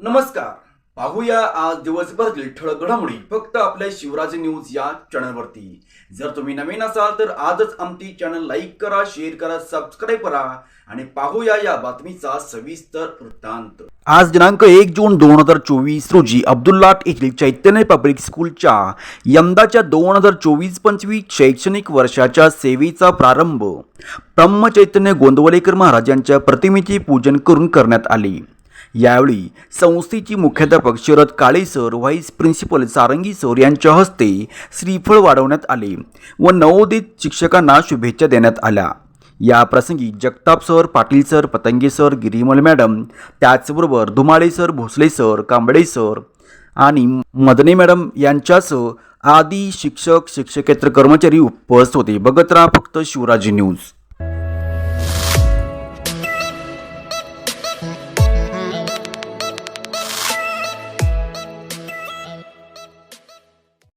नमस्कार. पाहूया आज दिवसभरातील ठळक घडामोडी. फक्त आपल्या शिवराज न्यूज या चॅनलवरती. जर तुम्ही नवीन असाल तर आजच आमची चॅनल लाईक करा शेअर करा सबस्क्राईब करा आणि पाहूया या बातमीचा सविस्तर वृत्तांत. आज दिनांक एक जून दोन हजार चोवीस रोजी अब्दुल्लाट येथील चैतन्य पब्लिक स्कूलच्या यंदाच्या दोन हजार चोवीस पंचवीस शैक्षणिक वर्षाच्या सेवेचा प्रारंभ ब्रह्मचैतन्य गोंदवलेकर महाराज यांच्या प्रतिमेचे पूजन करून करण्यात आले. यावेळी संस्थेची मुख्याध्यापक Sharad Kale sir vice principal Sarangi sir यांच्या हस्ते श्रीफळ वाढवण्यात आले व नवोदित शिक्षकांना शुभेच्छा देण्यात आल्या. या प्रसंगी Jagtap sir Patil sir Patange sir Girimal madam त्याचबरोबर Dhumale sir Bhosale sir Kamble sir आणि मदने मॅडम यांच्यासह आदी शिक्षक शिक्षकेतर कर्मचारी उपस्थित होते. बघत राहा फक्त शिवराजी न्यूज.